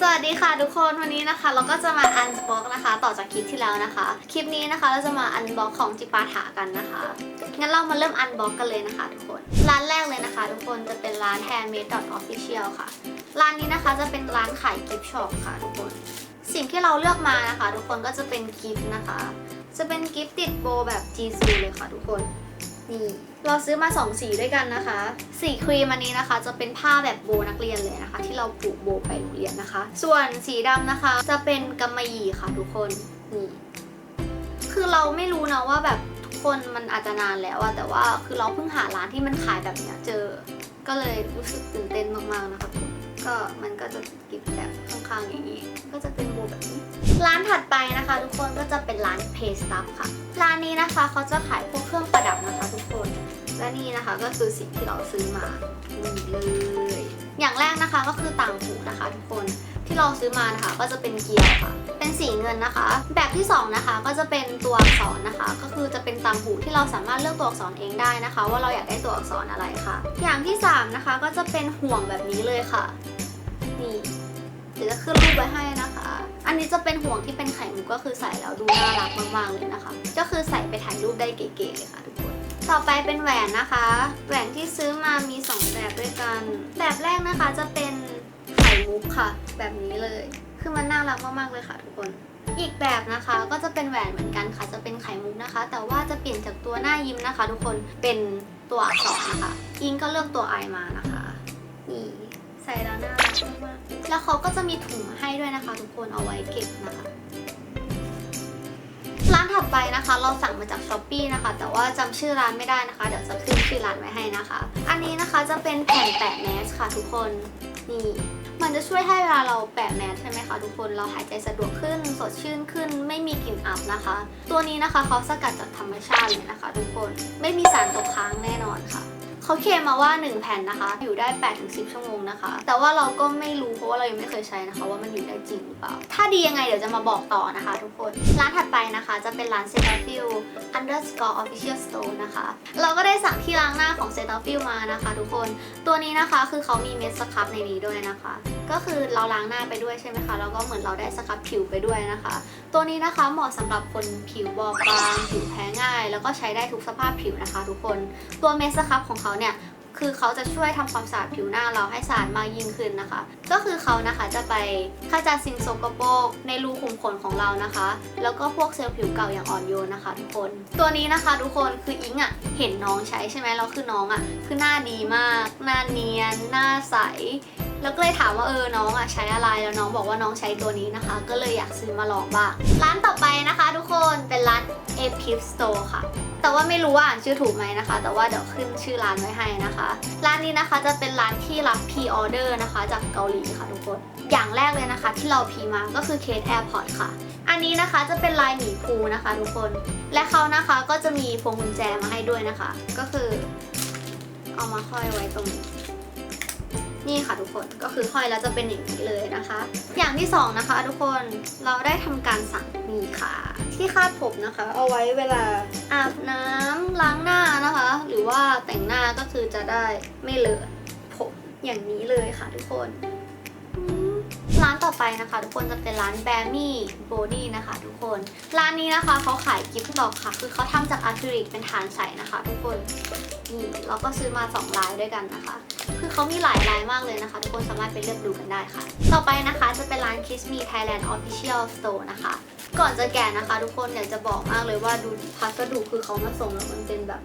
สวัสดีค่ะทุกคนวันนี้นะคะ เราก็จะมาอันบ็อกนะคะ ต่อจากคลิปที่แล้วนะคะ คลิปนี้นะคะเราจะมาอันบ็อกของจิปาถากันนะคะงั้นเรามาเริ่มอันบ็อกกันเลยนะคะ ทุกคนร้านแรกเลยนะคะ ทุกคนจะเป็นร้าน handmade official ค่ะ ร้านนี้นะคะจะเป็นร้านขายกิฟต์ช็อปค่ะ ทุกคน สิ่งที่เราเลือกมานะคะ ทุกคนก็จะเป็นกิฟต์นะคะ จะเป็นกิฟต์ติดโบแบบ G C เลยค่ะ ทุกคนนี่ เราซื้อมา 2 สีด้วยกันนะคะ สีครีมอันนี้นะคะ จะเป็นผ้าแบบโบนักเรียนเลยนะคะ ที่เราผูกโบไปโรงเรียนนะคะ ส่วนสีดำนะคะ จะเป็นกำมะหยี่ค่ะทุกคนนี่คือเราไม่รู้นะว่าแบบทุกคนมันอาจจะนานแล้วอะแต่ว่าคือเราเพิ่งหาร้านที่มันขายแบบเนี้ยเจอ ก็เลยรู้สึกตื่นเต้นมากๆนะคะคุณก็มันก็จะกิบแบบข้างๆอย่างนี้ ก็จะเป็นโบแบบนี้ ร้านถัดไปนะคะ ทุกคนก็จะเป็นร้าน p a y Stuff ค่ะ ร้านนี้นะคะเขาจะขายพวกเครื่องประดับนะคะทุกคน และนี่นะคะก็คือสิ่งที่เราซื้อมานี่เลย อย่างแรกนะคะก็คือต่างหูนะคะทุกคนที่เราซื้อมานะคะก็จะเป็นเกียร์ค่ะ เป็นสีเงินนะคะ แบบที่สองนะคะก็จะเป็นตัวอักษรนะคะ ก็คือจะเป็นต่างหูที่เราสามารถเลือกตัวอักษรเองได้นะคะ ว่าเราอยากได้ตัวอักษรอะไรค่ะ อย่างที่สามนะคะก็จะเป็นห่วงแบบนี้เลยค่ะ นี่เดี๋ยวจะขึ้นรูปไว้ให้นะคะ อันนี้จะเป็นห่วงที่เป็นไข่มุกก็คือใส่แล้วดูน่ารักมากๆเลยนะคะ ก็คือใส่ไปถ่ายรูปได้เก๋ๆเลยค่ะทุกคน ต่อไปเป็นแหวนนะคะ แหวนที่ซื้อมามี 2 แบบด้วยกัน แบบแรกนะคะจะเป็นไข่มุกค่ะ แบบนี้เลย คือมันน่ารักมากๆเลยค่ะทุกคน อีกแบบนะคะก็จะเป็นแหวนเหมือนกันค่ะ จะเป็นไข่มุกนะคะ แต่ว่าจะเปลี่ยนจากตัวหน้ายิ้มนะคะ ทุกคนเป็นตัวอักษรนะคะอิงก็เลือกตัวไอมานะคะนี่ใส่แล้วน่ารักมากๆแล้วเขาก็จะมีถุงมาให้ด้วยนะคะ ทุกคนเอาไว้เก็บนะคะานถัดไปนะคะ เราสั่งมาจากช้อปปีนะคะ แต่ว่าจำชื่อร้านไม่ได้นะคะ เดี๋ยวจะขึ้นชื่อร้านไว้ให้นะคะ อันนี้นะคะจะเป็นแผ่นแปะแมสค่ะทุกคน นี่ มันจะช่วยให้เวลาเราแปะแมสใช่ไหมคะทุกคน เราหายใจสะดวกขึ้น สดชื่นขึ้น ไม่มีกลิ่นอับนะคะ ตัวนี้นะคะเขาสกัดจากธรรมชาติเลยนะคะ ทุกคน ไม่มีสารตกค้างแน่นอนค่ะ เขาเคลมมาว่า 1 แผ่นนะคะ อยู่ได้ 8-10 ชั่วโมงนะคะ แต่ว่าเราก็ไม่รู้เพราะว่าเรายังไม่เคยใช้นะคะ ว่ามันอยู่ได้จริงหรือเปล่า ถ้าดียังไงเดี๋ยวจะมาบอกต่อนะคะทุกคน ร้านถัดไปนะคะจะเป็นร้าน c e t a f i l underscore official store นะคะ เราก็ได้สั่งที่ล้างหน้าของ c e t a f i l มานะคะ ทุกคน ตัวนี้นะคะคือเขามีเม็ดสครับในนี้ด้วยนะคะ ก็คือเราล้างหน้าไปด้วยใช่ไหมคะ แล้วก็เหมือนเราได้สครับผิวไปด้วยนะคะ ตัวนี้นะคะเหมาะสำหรับคนผิวบอบบางผิวแพ้ง่าย แล้วก็ใช้ได้ทุกสภาพผิวนะคะ ทุกคน ตัวเมสครับของเขาเนี่ยคือเขาจะช่วยทำความสะอาดผิวหน้าเราให้สะอาดมากยิ่งขึ้นนะคะ ก็คือเขานะคะจะไปขจัดสิ่งสกปรกในรูขุมขนของเรานะคะ แล้วก็พวกเซลล์ผิวเก่าอย่างอ่อนโยนนะคะ ทุกคน ตัวนี้นะคะ ทุกคนคืออิงอะ่ะเห็นน้องใช้ใช่ไหมแล้วคือน้องอะ่ะคือหน้าดีมาก หน้าเนียน หน้าใส แล้วก็เลยถามว่าเออน้องอะใช้อะไรแล้วน้องบอกว่าน้องใช้ตัวนี้นะคะ ก็เลยอยากซื้อมาลองบ้างร้านต่อไปนะคะ ทุกคนเป็นร้าน a p i p Store ค่ะ แต่ว่าไม่รู้ว่าอ่านชื่อถูกไหมนะคะ แต่ว่าเดี๋ยวขึ้นชื่อร้านไว้ให้นะคะ ร้านนี้นะคะจะเป็นร้านที่รับพ r ออเดอร์นะคะ จากเกาหลีค่ะทุกคนอย่างแรกเลยนะคะ ที่เราพีมาก็คือเคส AirPod ค่ะ อันนี้นะคะจะเป็นลายหมีภูนะคะ ทุกคน และเขานะคะก็จะมีพวงกุญแจมาให้ด้วยนะคะ ก็คือ เอามาห้อยไว้ตรงนี้ นี่ค่ะทุกคนก็คือห้อยแล้วจะเป็นอย่างนี้เลยนะคะ อย่างที่สองนะคะทุกคนเราได้ทำการสั่งมีค่ะ ที่คาดผมนะคะ เอาไว้เวลาอาบน้ำล้างหน้านะคะ หรือว่าแต่งหน้าก็คือจะได้ไม่เลอะผมอย่างนี้เลยค่ะทุกคน ร้านต่อไปนะคะทุกคนจะเป็นร้านแบมี่โบดี้นะคะทุกคน ร้านนี้นะคะเขาขายกิฟต์บอกค่ะ คือเขาทำจากอะคริลิกเป็นฐานใสนะคะทุกคนนี่เราก็ซื้อมาสองลายด้วยกันนะคะ คือเขามีหลายลายมากเลยนะคะ ทุกคนสามารถไปเลือกดูกันได้ค่ะ ต่อไปนะคะจะเป็นร้าน Kiss Me Thailand Official Store นะคะ ก่อนจะแกะนะคะ ทุกคนอยากจะบอกมากเลยว่าดูพัสดุคือเขามาส่งแล้วมันเป็นแบบ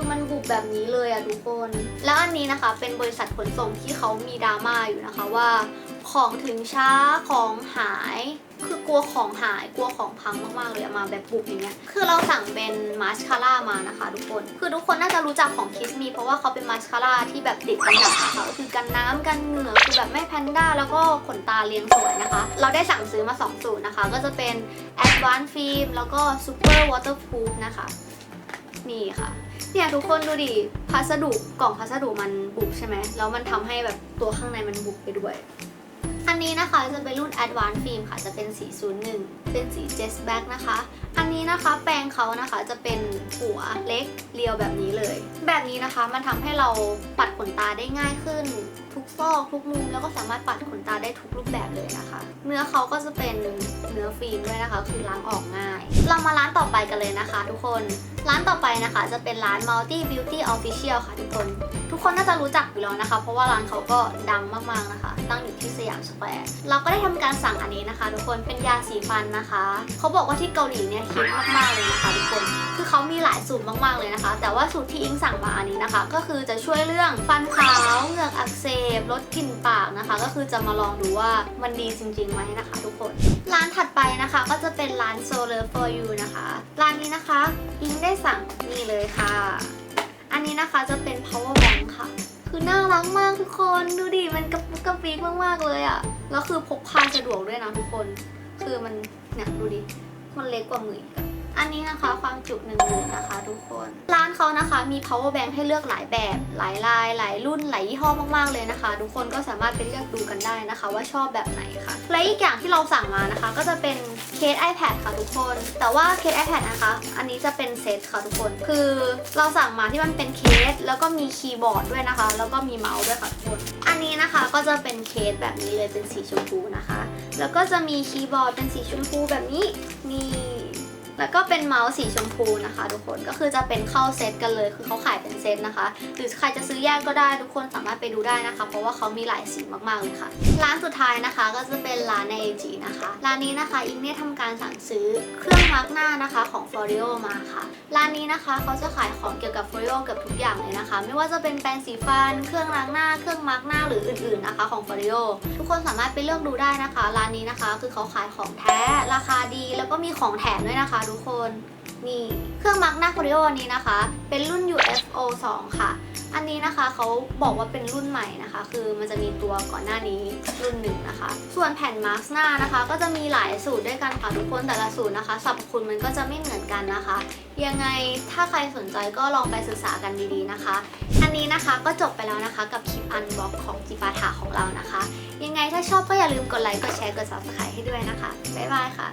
คือมันบุบแบบนี้เลยอะทุกคน แล้วอันนี้นะคะเป็นบริษัทขนส่งที่เขามีดราม่าอยู่นะคะว่าของถึงช้าของหาย คือกลัวของหายกลัวของพังมากๆเลยมาแบบบุบอย่างเงี้ยคือเราสั่งเป็นมาสคาร่ามานะคะ ทุกคน คือทุกคนน่าจะรู้จักของคิสมีเพราะว่าเขาเป็นมาสคาร่าที่แบบติดกันดับนะคะก็คือกันน้ำกันเหงื่อคือแบบไม่แพนด้าแล้วก็ขนตาเรียงสวยนะคะ เราได้สั่งซื้อมา2สูตรนะคะ ก็จะเป็น Advanced Film แล้วก็ Super Waterproof นะคะ นี่ค่ะ เนี่ยทุกคนดูดิพัสดุกล่องพัสดุมันบุบใช่ไหมแล้วมันทำให้แบบตัวข้างในมันบุบไปด้วย อันนี้นะคะจะเป็นรุ่น Advanced Film ค่ะ จะเป็นสี 01 เป็นสี Jazz Black นะคะ อันนี้นะคะแปรงเขานะคะจะเป็นหัวเล็กเรียวแบบนี้เลย แบบนี้นะคะมันทำให้เราปัดขนตาได้ง่ายขึ้น ทุกซอกทุกมุมแล้วก็สามารถปัดขนตาได้ทุกรูปแบบเลยนะคะ เนื้อเขาก็จะเป็นเนื้อฟิล์มด้วยนะคะ คือล้างออกง่าย เรามาร้านต่อไปกันเลยนะคะ ทุกคนร้านต่อไปนะคะจะเป็นร้าน Multi Beauty Official ค่ะทุกคน ทุกคนน่าจะรู้จักอยู่แล้วนะคะ เพราะว่าร้านเขาก็ดังมากๆนะคะ ตั้งอยู่ที่สยามสแควร์เราก็ได้ทำการสั่งอันนี้นะคะ ทุกคนเป็นยาสีฟันนะคะ เขาบอกว่าที่เกาหลีเนี่ยฮิตมากๆเลยนะคะทุกคนคือเขามีหลายสูตรมากๆเลยนะคะ แต่ว่าสูตรที่อิงสั่งมาอันนี้นะคะ ก็คือจะช่วยเรื่องฟันขาวเหงือกอักเสบลดกลิ่นปากนะคะ ก็คือจะมาลองดูว่ามันดีจริงๆไหมนะคะ ทุกคน ร้านถัดไปนะคะก็จะเป็นร้าน Solar for You นะคะ ร้านนี้นะคะอิงได้สั่งนี่เลยค่ะ อันนี้นะคะจะเป็น power bank ค่ะ คือน่ารักมากทุกคนดูดิมันกระปุกกระปิกมากๆเลยอะ่ะแล้วคือพกพาสะดวกด้วยนะทุกคน คือมันเนี่ยดูดิมันเล็กกว่ามืออีก อันนี้นะคะความจุหนึ่งหมื่นนะคะทุกคน ร้านเขานะคะมี power bank ให้เลือกหลายแบบหลายลาย หลายรุ่นหลายยี่ห้อมากๆเลยนะคะ ทุกคนก็สามารถไปเลือกดูกันได้นะคะ ว่าชอบแบบไหนค่ะและอีกอย่างที่เราสั่งมานะคะ ก็จะเป็นเคส iPad ค่ะทุกคน แต่ว่าเคส iPad นะคะ อันนี้จะเป็นเซตค่ะทุกคน คือเราสั่งมาที่มันเป็นเคส แล้วก็มีคีย์บอร์ดด้วยนะคะ แล้วก็มีเมาส์ด้วยค่ะทุกคน อันนี้นะคะก็จะเป็นเคสแบบนี้เลยเป็นสีชมพูนะคะ แล้วก็จะมีคีย์บอร์ดเป็นสีชมพูแบบนี้นี่ แล้วก็เป็นเมาส์สีชมพูนะคะ ทุกคนก็คือจะเป็นเข้าเซตกันเลยคือเขาขายเป็นเซตนะคะ หรือใครจะซื้อแยกก็ได้ทุกคนสามารถไปดูได้นะคะ เพราะว่าเขามีหลายสีมากๆเลยค่ะ ร้านสุดท้ายนะคะก็จะเป็นร้านใน AG นะคะร้านนี้นะคะอิงเนี่ยทำการสั่งซื้อเครื่องมาร์กหน้านะคะของ f o r e o มาค่ะ ร้านนี้นะคะเขาจะขายของเกี่ยวกับ f o r e o เกือบทุกอย่างเลยนะคะ ไม่ว่าจะเป็นแปรงสีฟันเครื่องล้างหน้าเครื่องมาร์กหน้าหรืออื่นๆนะคะของ f o r e o ทุกคนสามารถไปเลือกดูได้นะคะ ร้านนี้นะคะคือเขาขายของแท้ราคาดีแล้วก็มีของแถมด้วยนะคะทุกคนนี่เครื่องมาร์กหน้า f o r e o นี้นะคะ เป็นรุ่น UFO 2 ค่ะ อันนี้นะคะเขาบอกว่าเป็นรุ่นใหม่นะคะ คือมันจะมีตัวก่อนหน้านี้รุ่นหนึ่งนะคะ ส่วนแผ่นมาร์กหน้านะคะ ก็จะมีหลายสูตรด้วยกันค่ะทุกคนแต่ละสูตรนะคะสรรพคุณมันก็จะไม่เหมือนกันนะคะ ยังไงถ้าใครสนใจก็ลองไปศึกษากันดีๆนะคะ อันนี้นะคะก็จบไปแล้วนะคะกับคลิปอันบ็อกของจิปาถาของเรานะคะ ยังไงถ้าชอบก็อย่าลืมกดไลค์กดแชร์กด subscribe ให้ด้วยนะคะบ๊ายบายค่ะ